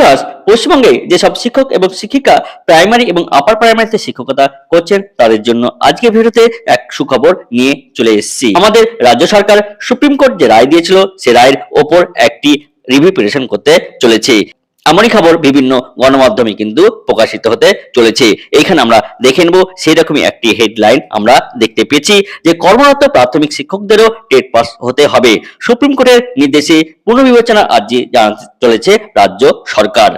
Viewers পশ্চিমবঙ্গে যেসব শিক্ষক এবং শিক্ষিকা প্রাইমারি এবং আপার প্রাইমারিতে শিক্ষকতা করছেন, তাদের জন্য আজকে ভিডিওতে এক সুখবর নিয়ে চলে এসেছি। আমাদের রাজ্য সরকার সুপ্রিম কোর্ট যে রায় দিয়েছিল, সে রায়ের ওপর একটি রিভিউ পিটিশন করতে চলেছে। এমনই খবর বিভিন্ন গণমাধ্যমে কিন্তু প্রকাশিত হতে চলেছে। এখানে আমরা দেখে নেব সেই রকমই একটি হেডলাইন আমরা দেখতে পেয়েছি যে কর্মরত প্রাথমিক শিক্ষকদেরও টেট পাস হতে হবে। সুপ্রিম কোর্টের নির্দেশে পুনর্বিবেচনা আর্জি জানাতে চলেছে রাজ্য সরকার।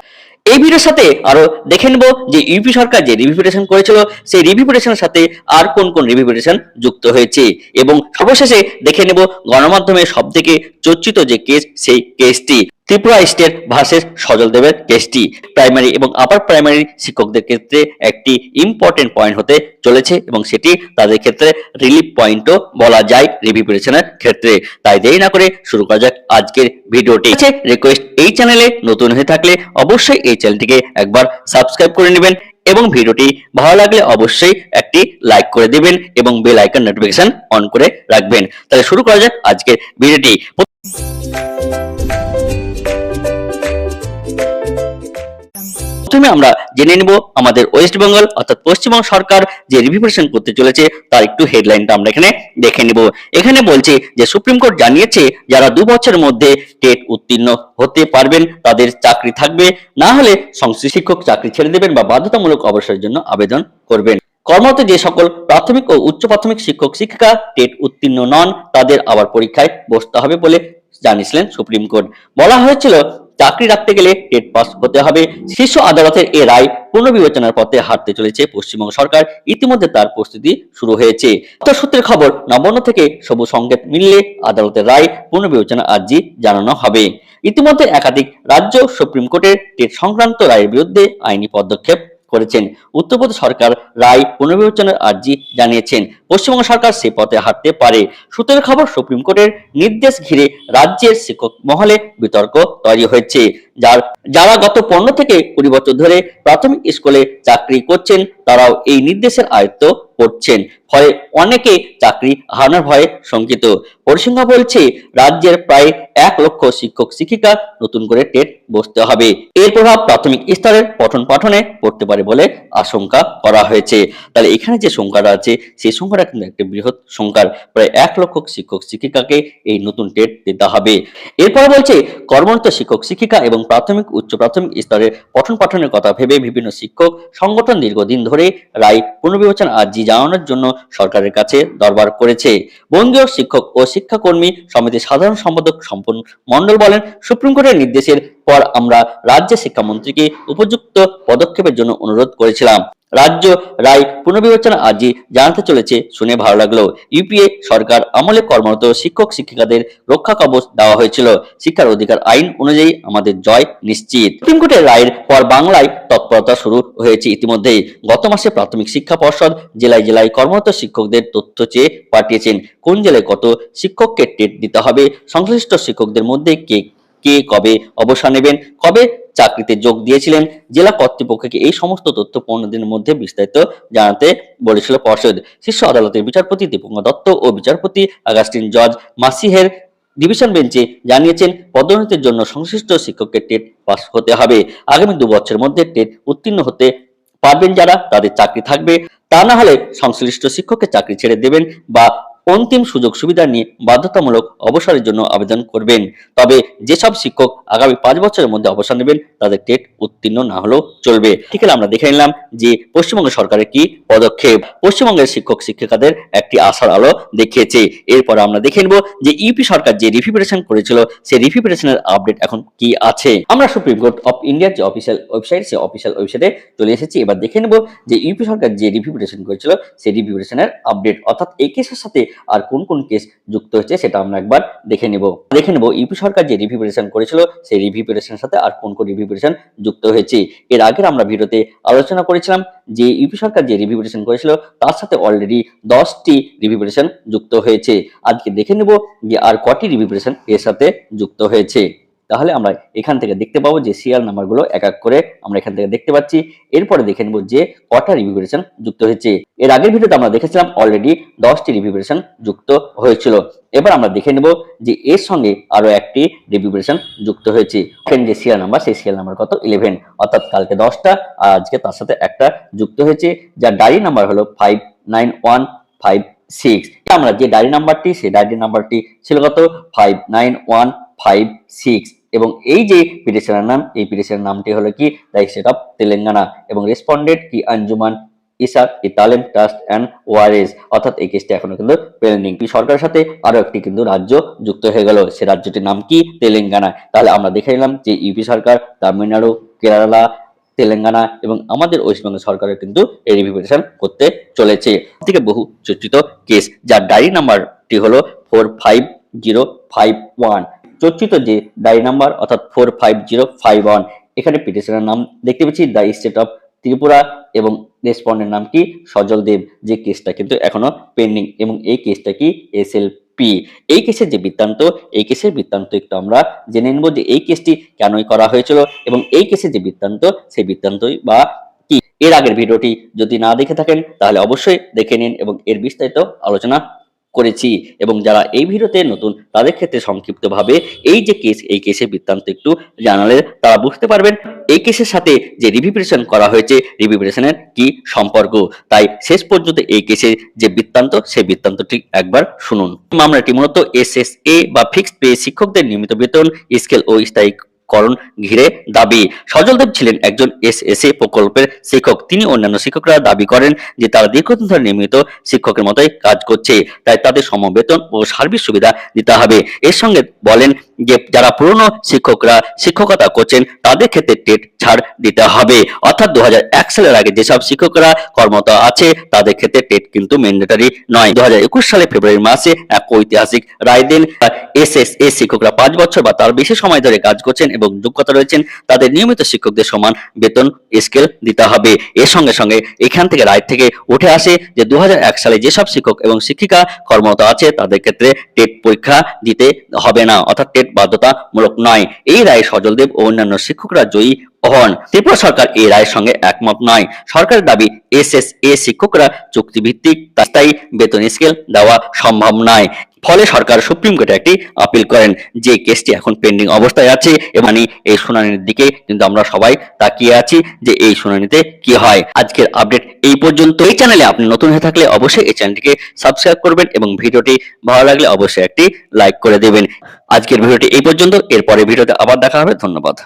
এই ভিডিওর সাথে আরও দেখে নেব যে ইউপি সরকার যে রিভিউ পিটিশন করেছিল, সেই রিভিউ পিটিশনের সাথে আর কোন কোন রিভিউ পিটিশন যুক্ত হয়েছে? এবং সর্বশেষে দেখে নেব গণমাধ্যমে সব থেকে চর্চিত যে কেস সেই কেসটি ত্রিপুরা স্টেট ভার্সেস সজল দেবের কেসটি প্রাইমারি এবং আপার প্রাইমারি শিক্ষকদের ক্ষেত্রে একটি ইম্পর্টেন্ট পয়েন্ট হতে চলেছে এবং সেটি তাদের ক্ষেত্রে রিলিফ পয়েন্টও বলা যায় রিভিউ পিটিশনের ক্ষেত্রে। তাই দেরি না করে শুরু করা যাক আজকের ভিডিওটি। রিকোয়েস্ট এই চ্যানেলে নতুন হয়ে থাকলে অবশ্যই এই চ্যানেলটিকে একবার সাবস্ক্রাইব করে নেবেন এবং ভিডিওটি ভালো লাগলে অবশ্যই একটি লাইক করে দিবেন এবং বেল আইকন নোটিফিকেশন অন করে রাখবেন। তাহলে শুরু করা যাক আজকের ভিডিওটি। প্রথমে আমরা জেনে নিব আমাদের ওয়েস্ট বেঙ্গল অর্থাৎ পশ্চিমবঙ্গ সরকার যে রিভিউশন করতে চলেছে, তার একটু হেডলাইনটা আমরা এখানে দেখে নিব। এখানে বলছে যে সুপ্রিম কোর্ট জানিয়েছে যারা দু বছরের মধ্যে টেট উত্তীর্ণ হতে পারবেন, তাদের চাকরি থাকবে। না হলে সংশ্লিষ্ট শিক্ষক চাকরি ছেড়ে দেবেন বা বাধ্যতামূলক অবসরের জন্য আবেদন করবেন। কর্মরত যে সকল প্রাথমিক ও উচ্চ প্রাথমিক শিক্ষক, শিক্ষিকা টেট উত্তীর্ণ নন, তাদের আবার পরীক্ষায় বসতে হবে বলে জানিয়েছিলেন সুপ্রিম কোর্ট বলা হয়েছিল চাকরি রাখতে গেলে টেট পাস হতে হবে। শীর্ষ আদালতের এ রায় পুনর্বিবেচনার পথে হাঁটতে চলেছে পশ্চিমবঙ্গ সরকার। ইতিমধ্যে তার প্রস্তুতি শুরু হয়েছে। সূত্রের খবর, নবান্ন থেকে সবুজ সংকেত মিললে আদালতের রায় পুনর্বিবেচনা আর্জি জানানো হবে। ইতিমধ্যে একাধিক রাজ্য সুপ্রিম কোর্টের টেট সংক্রান্ত রায়ের বিরুদ্ধে আইনি পদক্ষেপ করেছেন। উত্তরপ্রদেশ সরকার রায় পুনর্বিবেচনার আর্জি জানিয়েছেন। পশ্চিমবঙ্গ সরকার সে পথে হাঁটতে পারে। সূত্রের খবর, সুপ্রিম কোর্টের নির্দেশ ঘিরে রাজ্যের শিক্ষক মহলে বিতর্ক তৈরি হয়েছে। যার যারা গত পনেরো থেকে কুড়ি বছর ধরে প্রাথমিক স্কুলে চাকরি করছেন, তারাও এই নির্দেশের আয়ত্ত করছেন। ফলে অনেকে চাকরি হারানোর ভয়ে শঙ্কিত। পরিসংখ্যা বলছে, রাজ্যের প্রায় এক লক্ষ শিক্ষক, শিক্ষিকা নতুন করে টেট বসতে হবে। এর প্রভাব প্রাথমিক স্তরের পঠন পাঠনে পড়তে পারে বলে আশঙ্কা করা হয়েছে। তাহলে এখানে যে সংখ্যাটা আছে, সেই সংখ্যাটা কিন্তু একটি বৃহৎ সংখ্যার। প্রায় এক লক্ষ শিক্ষক, শিক্ষিকাকে এই নতুন টেট দিতে হবে। এরপর বলছে, কর্মরত শিক্ষক, শিক্ষিকা এবং প্রাথমিক, উচ্চ প্রাথমিক স্তরের পঠন পাঠনের কথা ভেবে বিভিন্ন শিক্ষক সংগঠন দীর্ঘদিন ধরে রায় পুনর্বিবেচনা আর্জি জানানোর জন্য সরকারের কাছে দরবার করেছে। বঙ্গীয় শিক্ষক ও শিক্ষাকর্মী সমিতির সাধারণ সম্পাদক সম্পূর্ণ মন্ডল বলেন, সুপ্রিম কোর্টের নির্দেশের পর আমরা রাজ্য শিক্ষামন্ত্রীকে উপযুক্ত পদক্ষেপের জন্য অনুরোধ করেছিলাম। রাজ্য রায় পুনর্বিবেচনা আর্জি জানাতে চলেছে শুনে ভালো লাগল। ইউপিএ সরকার আমলে কর্মরত শিক্ষক শিক্ষিকাদের রক্ষা কবচ দেওয়া হয়েছিল। শিক্ষার অধিকার আইন অনুযায়ী আমাদের জয় নিশ্চিত। সুপ্রিম কোর্টের রায়ের পর বাংলায় তৎপরতা শুরু হয়েছে ইতিমধ্যেই। গত মাসে প্রাথমিক শিক্ষা পর্ষদ জেলায় জেলায় কর্মরত শিক্ষকদের তথ্য চেয়ে পাঠিয়েছেন। কোন জেলায় কত শিক্ষককে টেট দিতে হবে? সংশ্লিষ্ট শিক্ষকদের মধ্যে কে কে কবে অবসর নেবেন? কবে চাকরিতে যোগ দিয়েছিলেন জেলা কর্তৃপক্ষকে। এই সমস্ত তথ্য পনেরো দিনের মধ্যে বিস্তারিত জানাতে বলেছিল পর্ষদ। শীর্ষ আদালতের বিচারপতি দীপঙ্কর দত্ত ও বিচারপতি আগাস্টিন জর্জ মাসিহের ডিভিশন বেঞ্চে জানিয়েছেন, পদোন্নতির জন্য সংশ্লিষ্ট শিক্ষককে টেট পাস হতে হবে। আগামী দু বছরের মধ্যে টেট উত্তীর্ণ হতে পারবেন যারা, তাদের চাকরি থাকবে। তা না হলে সংশ্লিষ্ট শিক্ষককে চাকরি ছেড়ে দেবেন বা অন্তিম সুযোগ সুবিধা নিয়ে বাধ্যতামূলক অবসরের জন্য আবেদন করবেন। তবে যেসব শিক্ষক আগামী পাঁচ বছরের মধ্যে অবসর নেবেন, তাদের টেট উত্তীর্ণ না হলেও চলবে। ঠিক আছে, আমরা দেখে নিলাম যে পশ্চিমবঙ্গ সরকারের কি পদক্ষেপ। পশ্চিমবঙ্গের শিক্ষক, শিক্ষিকাদের একটি আশার আলো দেখিয়েছে। এরপর আমরা দেখে নেব যে ইউপি সরকার যে রিভিউরেশন করেছিল, সেই রিভিউরেশনের আপডেট এখন কি আছে। আমরা সুপ্রিম কোর্ট ইন্ডিয়ার যে অফিসিয়াল ওয়েবসাইট সেই অফিসিয়াল ওয়েবসাইটে চলে এসেছি। এবার দেখে নেব যে ইউপি সরকার যে রিভিউরেশন করেছিল, সেই রিভিউরেশনের আপডেট অর্থাৎ এই কেসের সাথে আর কোন কোন কেস যুক্ত হয়েছে, সেটা আমরা একবার দেখে নেব। দেখে নেব ইউপি সরকার যে রিভিউ পিটিশন করেছিল, সেই রিভিউ পিটিশনের সাথে আর কোন কোন রিভিউ পিটিশন যুক্ত হয়েছে। এর আগের আমরা ভিডিওতে আলোচনা করেছিলাম যে ইউপি সরকার যে রিভিউ পিটিশন করেছিল, তার সাথে অলরেডি দশটি রিভিউ পিটিশন যুক্ত হয়েছে। আজকে দেখে নেব যে আর কটি রিভিউ পিটিশন এর সাথে যুক্ত হয়েছে। তাহলে আমরা এখান থেকে দেখতে পাবো যে সিরিয়াল নাম্বারগুলো এক এক করে আমরা এখান থেকে দেখতে পাচ্ছি। এরপরে দেখে নেব যে কটা রিভিউরেশন যুক্ত হয়েছে। এর আগের ভিডিওতে আমরা দেখেছিলাম অলরেডি দশটি রিভিউরেশন যুক্ত হয়েছিল। এবার আমরা দেখে নেব যে এর সঙ্গে আরও একটি রিভিউরেশন যুক্ত হয়েছে। এখানে যে সিরিয়াল নাম্বার সেই সিরিয়াল নাম্বার কত? ইলেভেন অর্থাৎ কালকে দশটা, আর আজকে তার সাথে একটা যুক্ত হয়েছে, যার ডায়রি নাম্বার হলো five nine one five six আমরা যে ডায়রি নাম্বারটি সেই ডায়রি নাম্বারটি ছিল কত? Five nine one five six এবং এই যে পিটিশনের নাম, এই পিটিশনের নামটি হলো কি? দ্য স্টেট অফ তেলেঙ্গানা এবং রেসপন্ডেড কি? আঞ্জুমান ইসাক ইতালেম ট্রাস্ট অ্যান্ড ওয়ারেস অর্থাৎ এই কেসটি এখনও কিন্তু পেন্ডিং সরকারের সাথে আরও একটি কিন্তু রাজ্য যুক্ত হয়ে গেল। সে রাজ্যটির নাম কি? তেলেঙ্গানা তাহলে আমরা দেখে নিলাম যে ইউপি সরকার, তামিলনাড়ু, কেরালা, তেলেঙ্গানা এবং আমাদের ওয়েস্টবেঙ্গল সরকারের কিন্তু এই রিভিউশন করতে চলেছে। থেকে বহু চর্চিত কেস। যার ডায়েরি নাম্বারটি হলো four five zero five one চর্চিত যে ডায়েরি নাম্বার অর্থাৎ four five zero five one এখানে পিটিশনের নাম দেখতে পাচ্ছি দ্য স্টেট অফ ত্রিপুরা এবং রেসপন্ডের নাম কি? সজল দেব। যে কেসটা কিন্তু এখনও পেন্ডিং এবং এই কেসটা কি? এস পি এই কেসের যে বৃত্তান্ত, এই কেসের বৃত্তান্ত একটু আমরা জেনে নেব যে এই কেসটি কেনই করা হয়েছিল এবং এই কেসের যে বৃত্তান্ত, সেই বৃত্তান্তই বা কি? এর আগের ভিডিওটি যদি না দেখে থাকেন, তাহলে অবশ্যই দেখে নিন এবং এর বিস্তারিত আলোচনা করেছি এবং যারা এই ভিডিওতে নতুন, তাদের ক্ষেত্রে সংক্ষিপ্তভাবে এই যে কেস এই কেসের বৃত্তান্ত একটু জানালে তারা বুঝতে পারবেন এই কেসের সাথে যে রিভিউরেশন করা হয়েছে রিভিউরেশনের কি সম্পর্ক। তাই শেষ পর্যন্ত এই কেসের যে বৃত্তান্ত, সেই বৃত্তান্তটি একবার শুনুন। মামলাটি মূলত এস এস এ বা ফিক্সড পে শিক্ষকদের নিয়মিত বেতন স্কেল ও স্থায়ী করণ ঘিরে দাবি। সজলদেব ছিলেন একজন এস এস এ প্রকল্পের শিক্ষক। তিনি অন্যান্য শিক্ষকরা দাবি করেন যে, তারা দীর্ঘদিন ধরে নিয়মিত শিক্ষকের মতোই কাজ করছে। তাই তাদের সমবেতন ও সার্বিক সুবিধা দিতে হবে। এর সঙ্গে বলেন যে যারা পুরনো শিক্ষকরা শিক্ষকতা করছেন, তাদের ক্ষেত্রে টেট ছাড় দিতে হবে। অর্থাৎ দু হাজার এক সালের আগে যেসব শিক্ষকরা কর্মরত আছে, তাদের ক্ষেত্রে টেট কিন্তু ম্যান্ডেটারি নয়। দু সালে ফেব্রুয়ারি মাসে এক ঐতিহাসিক রায় দেন। এস এস এ শিক্ষকরা পাঁচ বছর বা তার বেশি সময় ধরে কাজ করছেন এবং যোগ্যতা রয়েছেন, তাদের নিয়মিত শিক্ষকদের সমান বেতন স্কেল দিতে হবে। এর সঙ্গে সঙ্গে এখান থেকে রায় থেকে উঠে আসে যে দু হাজার এক সালে যেসব শিক্ষক এবং শিক্ষিকা কর্মরত আছে, তাদের ক্ষেত্রে টেট পরীক্ষা দিতে হবে না। অর্থাৎ বাধ্যতামূলক নয়। এই রায়ে সজলদেব ও অন্যান্য শিক্ষকরা জয়ী হন ত্রিপুরা সরকার এই রায়ের সঙ্গে একমত নয়। সরকারের দাবি এস এস এ শিক্ষকরা চুক্তিভিত্তিক স্থায়ী বেতন স্কেল দেওয়া সম্ভব নয়। ফলে সরকার সুপ্রিম কোর্টে একটি আপিল করেন। যে কেসটি এখন পেন্ডিং অবস্থায় আছে এবং এই শুনানির দিকে কিন্তু আমরা সবাই তাকিয়ে আছি যে এই শুনানিতে কি হয়। আজকের আপডেট এই পর্যন্ত এই চ্যানেলে আপনি নতুন হয়ে থাকলে অবশ্যই এই চ্যানেলটিকে সাবস্ক্রাইব করবেন এবং ভিডিওটি ভালো লাগলে অবশ্যই একটি লাইক করে দেবেন। আজকের ভিডিওটি এই পর্যন্ত। এরপরে ভিডিওতে আবার দেখা হবে। ধন্যবাদ।